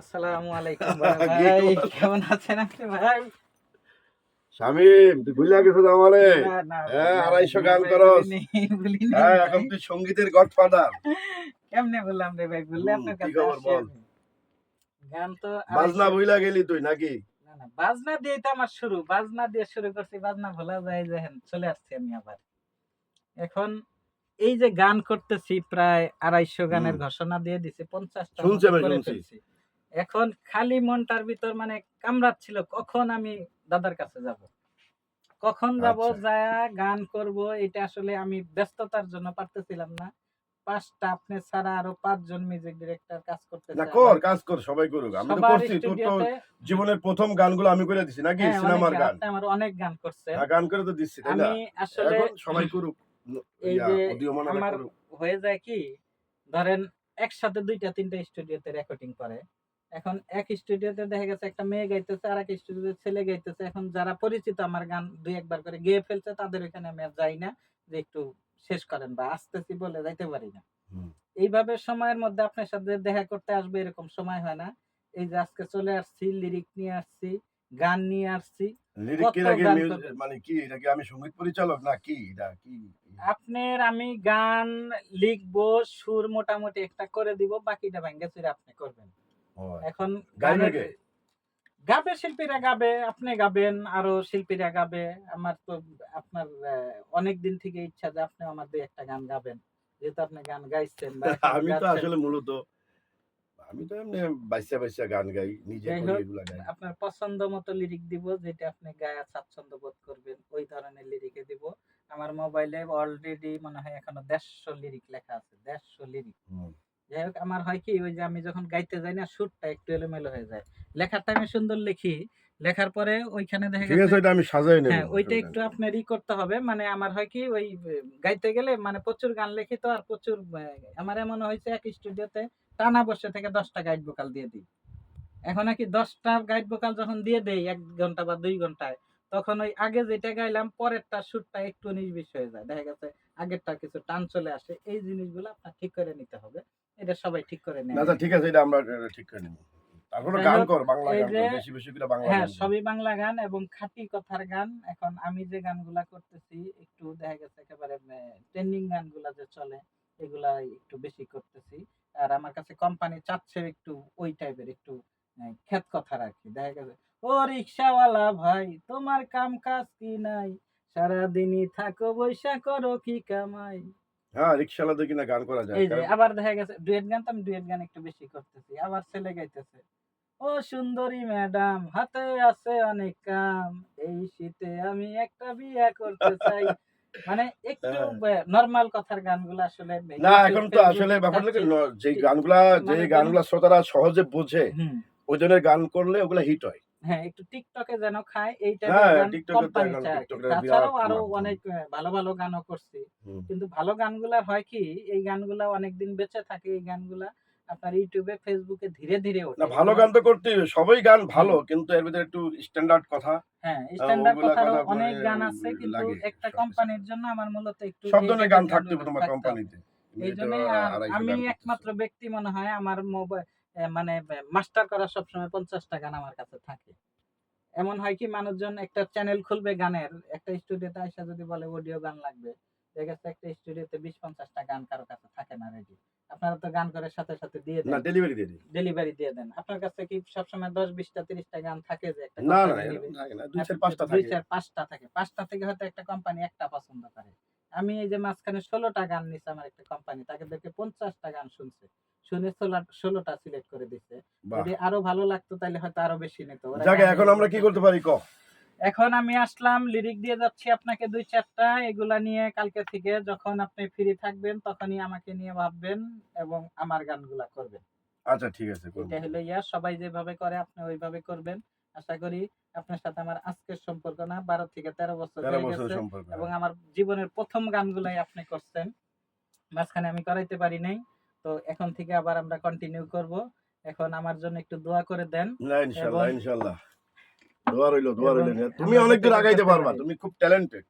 আসসালামু আলাইকুম ভাই কেমন আছেন আপনি ভাই? শামিম তুই ভুলে আমারে? হ্যাঁ, আড়াইশো গান করস। হ্যাঁ এখন তুই সঙ্গীতের গডফাদার। কেমনে বললাম রে ভাই বললে আপনার কাছে। গান তো বাজনা ভুলা গেলি তুই নাকি? না, না, বাজনা দিয়ে তো আমার শুরু বাজনা দিয়ে শুরু করছি বাজনা ভোলা যায় যে হ্যাঁ, চলে আসছি আমি আবার। এখন এই যে গান করতেছি প্রায় আড়াইশো গানের ঘোষণা দিয়ে দিছি পঞ্চাশটা শুনছি এখন খালি মনটার ভিতর মানে কামড়াচ্ছিল কখন আমি দাদার কাছে যাব? কখন যাব আচ্ছা। যায় গান করব এটা আসলে আমি ব্যস্ততার জন্য পারতেছিলাম না। পাঁচটা আপনি ছাড়া আরও পাঁচজন মিউজিক ডিরেক্টর কাজ করতেছে। না কর কাজ কর সবাই করুক। আমি তো করছি তোর তো জীবনের প্রথম গানগুলো আমি করে দিছি নাকি? হ্যাঁ, সিনেমার গান, আমার অনেক গান করছেন হ্যাঁ, গান করে তো দিচ্ছি তাই না? আমি আসলে সবাই করুক এই যে আমার হয়ে যায় কি ধরেন একসাথে দুইটা তিনটা স্টুডিওতে রেকর্ডিং করে। এখন এক স্টুডিওতে দেখা গেছে একটা মেয়ে গাইতেছে আর এক স্টুডিওতে ছেলে গাইতেছে। এখন যারা পরিচিত আমার গান দুই একবার করে গেয়ে ফেলছে তাদের ওখানে আমি আর যাই না যে একটু শেষ করেন বা আসতেছি বলে যাইতে পারি না। এইভাবে সময়ের মধ্যে আপনার সাথে দেখা করতে আসবে এরকম সময় হয় না। এই যে আজকে চলে আসছি লিরিক নিয়ে আসছি গান নিয়ে আসছি? মানে কি এটা কি আমি সংগীত পরিচালক না কি? এটা কি? আপনার আমি গান লিখব সুর মোটামুটি একটা করে দিব বাকিটা ভেঙ্গে আপনি করবেন। এখন গানের- গাবে শিল্পীরা গাবে আপনি গাবেন আরও শিল্পীরা গাবে। আমার তো এখন অনেক দিন থেকে ইচ্ছা যে আপনি আমার দুই একটা গান গাবেন। যেহেতু আপনি গান গাইছেন আমি তো আসলে মূলত আমি তো এমনি বাইসা বাইসা গান গাই নিজে এগুলা গাই। আপনার পছন্দ মতো লিরিক দিব যেটা আপনি গায়ে স্বাচ্ছন্দ্য বোধ করবেন ওই ধরনের লিরিকে দিব। আমার মোবাইলে অলরেডি মনে হয় এখনও দেড়শো লিরিক লেখা আছে দেড়শো লিরিক। যাই হোক আমার হয় কি ওই যে আমি যখন গাইতে যাই না সুরটা একটু এলোমেলো হয়ে যায়। লেখার টাইমে সুন্দর লিখি লেখার পরে ওইখানে দেখা ঠিক আছে গেছে আমি সাজাই নেব হ্যাঁ ওইটা একটু আপনার ই করতে হবে মানে আমার হয় কি ওই গাইতে গেলে মানে প্রচুর গান লিখি তো আর প্রচুর আমার এমন হয়েছে এক স্টুডিওতে টানা বসে থেকে দশটা গাইড ভোকাল দিয়ে দিই। এখন নাকি দশটা গাইড ভোকাল যখন দিয়ে দেই এক ঘণ্টা বা দুই ঘন্টায় তখন ওই আগে যেটা গাইলাম পরেরটা সুরটা একটু নির্বিষ হয়ে যায়। দেখা গেছে আগেরটা কিছু টান চলে আসে এই জিনিসগুলো আপনার ঠিক করে নিতে হবে। এটা সবাই ঠিক করে নেয়। আচ্ছা, ঠিক আছে এটা আমরা ঠিক করে নেব। তারপরে গান কর বাংলা গান বেশি বেশি করে বাংলা হ্যাঁ সবই বাংলা গান এবং খাঁটি কথার গান। এখন আমি যে গানগুলা করতেছি একটু দেখা গেছে একেবারে ট্রেন্ডিং গানগুলা যে চলে এগুলা একটু বেশি করতেছি। আর আমার কাছে কোম্পানি চাচ্ছে একটু ওই টাইপের একটু আহ, খ্যাত কথার আর কি দেখা গেছে ও রিক্সাওয়ালা ভাই তোমার কাম কাজ কি নাই? সারাদিনই থাকো বৈশা করো কি কামাই? হ্যাঁ রিক্সাওয়ালাদের কিনা গান করা যায় এই যে আবার দেখা গেছে ডুয়েট গান তো আমি ডুয়েট গান একটু বেশি করতেছি। আবার ছেলে গাইতেছে ও সুন্দরী ম্যাডাম হাতে আছে অনেক কাম এই শীতে আমি একটা বিয়ে করতে চাই। মানে একটু হ্যাঁ। নরমাল কথার গানগুলো আসলে না এখন তো আসলে ব্যাপারটা কি যে গানগুলা যে মানে গানগুলা শ্রোতারা সহজে বোঝে ওই ধরনের গান করলে ওগুলা হিট হয়। হ্যাঁ একটু টিকটকে যেন খায় এই হ্যাঁ, কোম্পানি চায়। তাছাড়াও আরও অনেক ভালো ভালো গানও করছি। কিন্তু ভালো গানগুলার হয় কি এই গানগুলা অনেকদিন বেঁচে থাকে এই গানগুলা আপনার ইউটিউবে ফেসবুকে ধীরে ধীরে ওঠে। না ভালো গান তো করতে সবাই গান ভালো কিন্তু এর ভিতরে একটু স্ট্যান্ডার্ড কথা। হ্যাঁ স্ট্যান্ডার্ড কথা অনেক মানে গান আছে কিন্তু একটা কোম্পানির জন্য আমার মূলত একটু সব ধরনের গান থাকতে হবে তোমার কোম্পানিতে এই জন্য আমি একমাত্র ব্যক্তি মনে হয় আমার মোবাইল মানে মাস্টার করা সবসময় পঞ্চাশটা গান আমার কাছে থাকে। এমন হয় কি মানুষজন একটা চ্যানেল খুলবে গানের একটা স্টুডিওতে আইসা যদি বলে অডিও গান লাগবে একটা স্টুডিওতে বিশ পঞ্চাশটা গান কারও কাছে থাকে না রেডি আপনারা তো গান করে সাথে সাথে দিয়ে দেন। ডেলিভারি দিয়ে দিই। ডেলিভারি দিয়ে দেন। আপনার কাছে কি সবসময় দশ বিশটা তিরিশটা গান থাকে যে একটা না না? থাকে দুই চার পাঁচটা দুই চার পাঁচটা থাকে। পাঁচটা থেকে হয়তো একটা কোম্পানি একটা পছন্দ করে। আমি এই যে মাঝখানে ষোলোটা গান নিছে আমার একটা কোম্পানি তাকে দেখে পঞ্চাশটা গান শুনছে। শুনে ষোলোটা সিলেক্ট করে বাহ। যদি আরও ভালো লাগতো তাহলে হয়তো আরও বেশি নিত। এখন আমরা কি করতে পারি ক? এখন আমি আসলাম লিরিক দিয়ে যাচ্ছি আপনাকে দুই চারটা। এগুলা নিয়ে কালকে থেকে যখন আপনি ফ্রি থাকবেন তখনই আমাকে নিয়ে ভাববেন এবং আমার গানগুলা করবেন। আচ্ছা ঠিক আছে এটা হলো ইয়া সবাই যেভাবে করে আপনি ওইভাবে করবেন। আশা করি আপনার সাথে আমার আজকের সম্পর্ক না বারো থেকে তেরো বছর এবং আমার জীবনের প্রথম গানগুলাই আপনি করছেন। মাঝখানে আমি করাইতে পারি নাই তো এখন থেকে আবার আমরা কন্টিনিউ করব। এখন আমার জন্য একটু দোয়া করে দেন। ইনশাল্লাহ ইনশাল্লাহ। দোয়া রইল দোয়া রইল। তুমি অনেক দূর আগাইতে পারবা তুমি খুব ট্যালেন্টেড